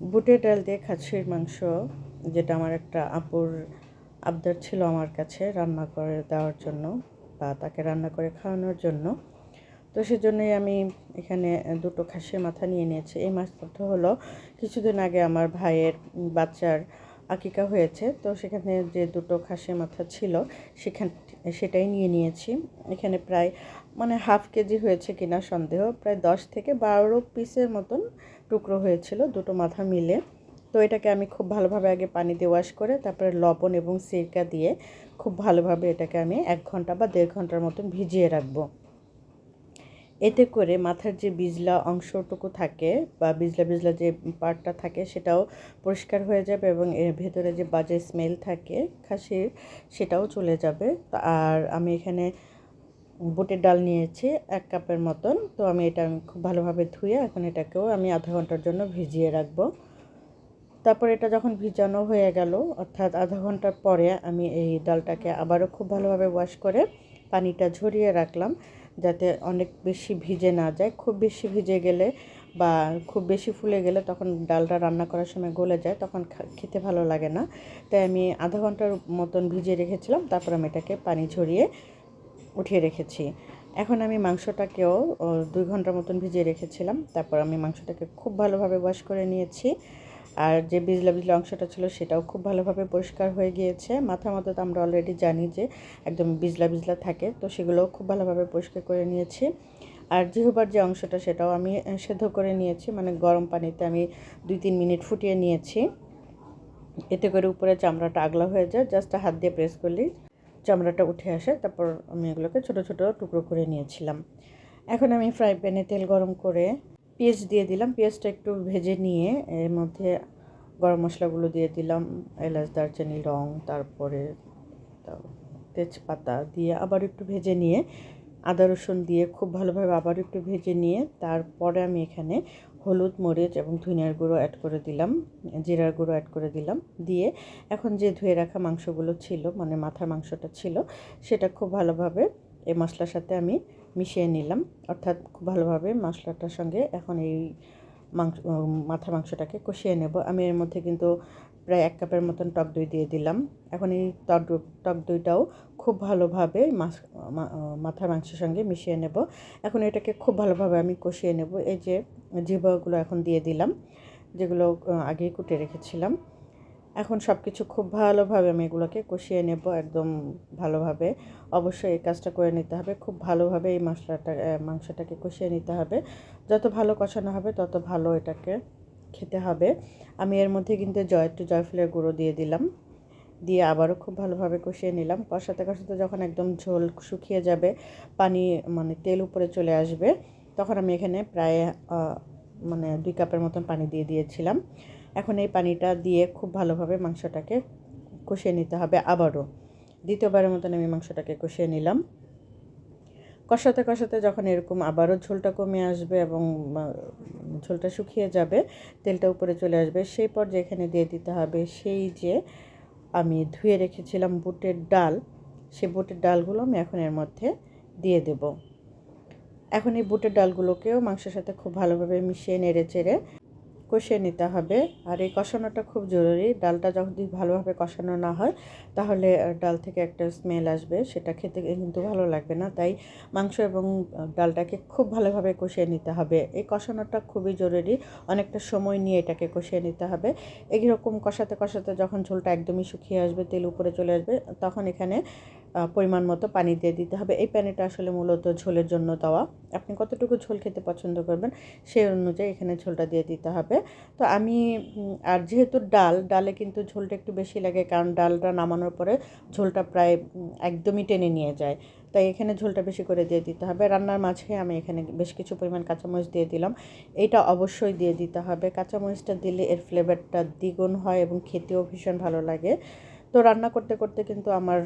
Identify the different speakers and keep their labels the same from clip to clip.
Speaker 1: বুটের ডাল দিয়ে খাসির মাংস, যেটা আমার একটা আপুর আবদার ছিল আমার কাছে রান্না করে দেওয়ার জন্য বা তাকে রান্না করে খাওয়ানোর জন্য। তো সেজন্যই আমি এখানে দুটো খাসির মাথা নিয়ে নিয়েছি। এই মাছটা হলো কিছুদিন আগে আমার ভাইয়ের বাচ্চার আকিকা হয়েছে। তো সেখানে যে দুটো খাসির মাথা ছিল, সেখান, সেটাই নিয়ে নিয়েছি। এখানে প্রায় মানে হাফ কেজি হয়েছে কিনা সন্দেহ, প্রায় দশ থেকে বারো পিসের মতন টুকরো হয়েছিল, দুটো মাথা মিলে। তো এটাকে আমি খুব ভালোভাবে আগে পানি দিয়ে ওয়াশ করে, তারপরে লবণ এবং সিরকা দিয়ে খুব ভালোভাবে এটাকে আমি এক ঘণ্টা বা দেড় ঘণ্টার মতন ভিজিয়ে রাখব। এতে করে মাথার যে বিজলা অংশটুকু থাকে বা বিজলা বিজলা যে পার্টটা থাকে, সেটাও পরিষ্কার হয়ে যাবে এবং এর ভেতরে যে বাজে স্মেল থাকে, খাসির, সেটাও চলে যাবে। আর আমি এখানে বুটের ডাল নিয়েছি এক কাপের মতন। তো আমি এটা খুব ভালোভাবে ধুয়ে এখন এটাকেও আমি আধা ঘণ্টার জন্য ভিজিয়ে রাখব। তারপর এটা যখন ভিজানো হয়ে গেল, অর্থাৎ আধা ঘণ্টার পরে আমি এই ডালটাকে আবারও খুব ভালোভাবে ওয়াশ করে পানিটা ঝরিয়ে রাখলাম, যাতে অনেক বেশি ভিজে না যায়। খুব বেশি ভিজে গেলে বা খুব বেশি ফুলে গেলে তখন ডালটা রান্না করার সময় গলে যায়, তখন খেতে ভালো লাগে না। তাই আমি আধা ঘণ্টার মতন ভিজিয়ে রেখেছিলাম, তারপর আমি এটাকে পানি ঝরিয়ে উঠিয়ে রেখেছি। এখন আমি মাংসটাকেও দুই ঘণ্টার মতন ভিজিয়ে রেখেছিলাম। তারপর আমি মাংসটাকে খুব ভালোভাবে ওয়াশ করে নিয়েছি। আর যে বিজলা বিজলা অংশটা ছিল সেটাও খুব ভালোভাবে পরিষ্কার হয়ে গিয়েছে। মাথা মতো তো আমরা অলরেডি জানি যে একদম বিজলা বিজলা থাকে, তো সেগুলোও খুব ভালোভাবে পরিষ্কার করে নিয়েছি। আর জিহবার যে অংশটা সেটাও আমি সেদ্ধ করে নিয়েছি। মানে গরম পানিতে আমি দুই তিন মিনিট ফুটিয়ে নিয়েছি। এতে করে উপরে চামড়াটা আগলা হয়ে যায়। জাস্ট হাত দিয়ে প্রেস করলেই চামড়াটা উঠে আসে, তারপর আমি এগুলোকে ছোটো ছোটো টুকরো করে নিয়েছিলাম। এখন আমি ফ্রাই প্যানে তেল গরম করে পেঁয়াজ দিয়ে দিলাম। পেঁয়াজটা একটু ভেজে নিয়ে এর মধ্যে গরম মশলাগুলো দিয়ে দিলাম, এলাচ, দারচিনি রং তারপরে তেজপাতা দিয়ে আবার একটু ভেজে নিয়ে আদা রসুন দিয়ে খুব ভালোভাবে আবার একটু ভেজে নিয়ে তারপরে আমি এখানে হলুদ, মরিচ এবং ধনিয়ার গুঁড়ো অ্যাড করে দিলাম, জিরার গুঁড়ো অ্যাড করে দিলাম। দিয়ে এখন যে ধুয়ে রাখা মাংসগুলো ছিল মানে মাথার মাংসটা ছিল, সেটা খুব ভালোভাবে এই মশলার সাথে আমি মিশিয়ে নিলাম। অর্থাৎ খুব ভালোভাবে মশলাটার সঙ্গে এখন এই মাংস মাথা মাংসটাকে কষিয়ে নেব। আমি এর মধ্যে কিন্তু প্রায় এক কাপের মতন টক দই দিয়ে দিলাম। এখন এই টক টক দইটাও খুব ভালোভাবে মাছ মাথার মাংসের সঙ্গে মিশিয়ে নেব। এখন এটাকে খুব ভালোভাবে আমি কষিয়ে নেব। এই যে জিবাগুলো এখন দিয়ে দিলাম, যেগুলো আগেই কুটে রেখেছিলাম। এখন সব কিছু খুব ভালোভাবে আমি এগুলোকে কষিয়ে নেব একদম ভালোভাবে। অবশ্যই এই কাজটা করে নিতে হবে। খুব ভালোভাবে এই মশলাটা মাংসটাকে কষিয়ে নিতে হবে। যত ভালো কষানো হবে তত ভালো এটাকে খেতে হবে। আমি এর মধ্যে কিন্তু জয়, একটু জয়ফুলের গুঁড়ো দিয়ে দিলাম। দিয়ে আবারও খুব ভালোভাবে কষিয়ে নিলাম। কষাতে কষাতে যখন একদম ঝোল শুকিয়ে যাবে, পানি মানে তেল উপরে চলে আসবে, তখন আমি এখানে প্রায় মানে দুই কাপের মতন পানি দিয়ে দিয়েছিলাম। এখন এই পানিটা দিয়ে খুব ভালোভাবে মাংসটাকে কষিয়ে নিতে হবে আবারও। দ্বিতীয়বারের মতন আমি মাংসটাকে কষিয়ে নিলাম। কষাতে কষাতে যখন এরকম আবারও ঝোলটা কমে আসবে এবং ঝোলটা শুকিয়ে যাবে, তেলটা উপরে চলে আসবে, সেই পর্যায়ে এখানে দিয়ে দিতে হবে সেই যে আমি ধুয়ে রেখেছিলাম বুটের ডাল, সেই বুটের ডালগুলো আমি এখন এর মধ্যে দিয়ে দেব। এখন এই বুটের ডালগুলোকেও মাংসের সাথে খুব ভালোভাবে মিশিয়ে নেড়ে চেড়ে কষিয়ে নিতে হবে। আর এই কষানোটা খুব জরুরি। ডালটা যদি ভালোভাবে কষানো না হয়, তাহলে ডাল থেকে একটা স্মেল আসবে। সেটা খেতে কিন্তু ভালো লাগবে না। তাই মাংস এবং ডালটাকে খুব ভালোভাবে কষিয়ে নিতে হবে। এই কষানোটা খুবই জরুরি। অনেকটা সময় নিয়ে এটাকে কষিয়ে নিতে হবে। এইরকম কষাতে কষাতে যখন ঝোলটা একদমই শুকিয়ে আসবে, তেল উপরে চলে আসবে, তখন এখানে পরিমাণ মতো পানি দিয়ে দিতে হবে। এই পানিটা আসলে মূলত ঝোলের জন্য দেওয়া। আপনি কতটুকু ঝোল খেতে পছন্দ করবেন সেই অনুযায়ী এখানে ঝোলটা দিয়ে দিতে হবে। তো আমি আর যেহেতু ডাল, ডালে কিন্তু ঝোলটা একটু বেশি লাগে কারণ ডালটা নামানোর পরে ঝোলটা প্রায় একদমই টেনে নিয়ে যায়। তাই এখানে ঝোলটা বেশি করে দিয়ে দিতে হবে। রান্নার মাঝে আমি এখানে বেশ কিছু পরিমাণ কাঁচামরিচ দিয়ে দিলাম। এইটা অবশ্যই দিয়ে দিতে হবে। কাঁচামরিচটা দিলে এর ফ্লেভারটা দ্বিগুণ হয় এবং খেতেও ভীষণ ভালো লাগে। তো রান্না করতে করতে কিন্তু আমার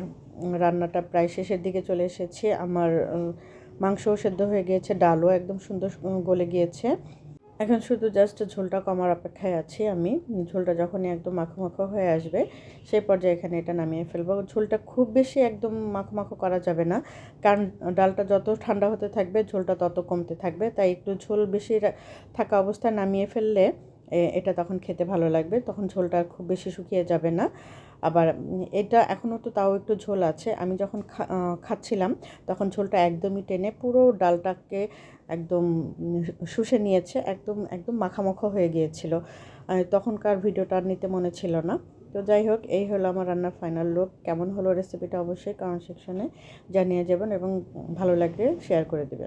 Speaker 1: রান্নাটা প্রায় শেষের দিকে চলে এসেছে। আমার মাংসও সেদ্ধ হয়ে গিয়েছে, ডালও একদম সুন্দর গলে গিয়েছে। এখন শুধু জাস্ট ঝোলটা কমার অপেক্ষায় আছি আমি। ঝোলটা যখনই একদম মাখো মাখো হয়ে আসবে, সেই পর্যায়ে এখানে এটা নামিয়ে ফেলব। ঝোলটা খুব বেশি একদম মাখো মাখো করা যাবে না, কারণ ডালটা যত ঠান্ডা হতে থাকবে, ঝোলটা তত কমতে থাকবে। তাই একটু ঝোল বেশি থাকা অবস্থায় নামিয়ে ফেললে এটা তখন খেতে ভালো লাগবে। তখন ঝোলটা খুব বেশি শুকিয়ে যাবে না। আবার এটা এখনও তো তাও একটু ঝোল আছে। আমি যখন খাচ্ছিলাম, তখন ঝোলটা একদমই টেনে পুরো ডালটাকে একদম শুষে নিয়েছে, একদম একদম মাখামাখা হয়ে গিয়েছিল। তখনকার ভিডিওটা নিতে মনে ছিল না। তো যাই হোক, এই হলো আমার রান্নার ফাইনাল লুক কেমন হলো রেসিপিটা অবশ্যই কমেন্ট সেকশনে জানিয়ে যাবেন এবং ভালো লাগলে শেয়ার করে দেবেন।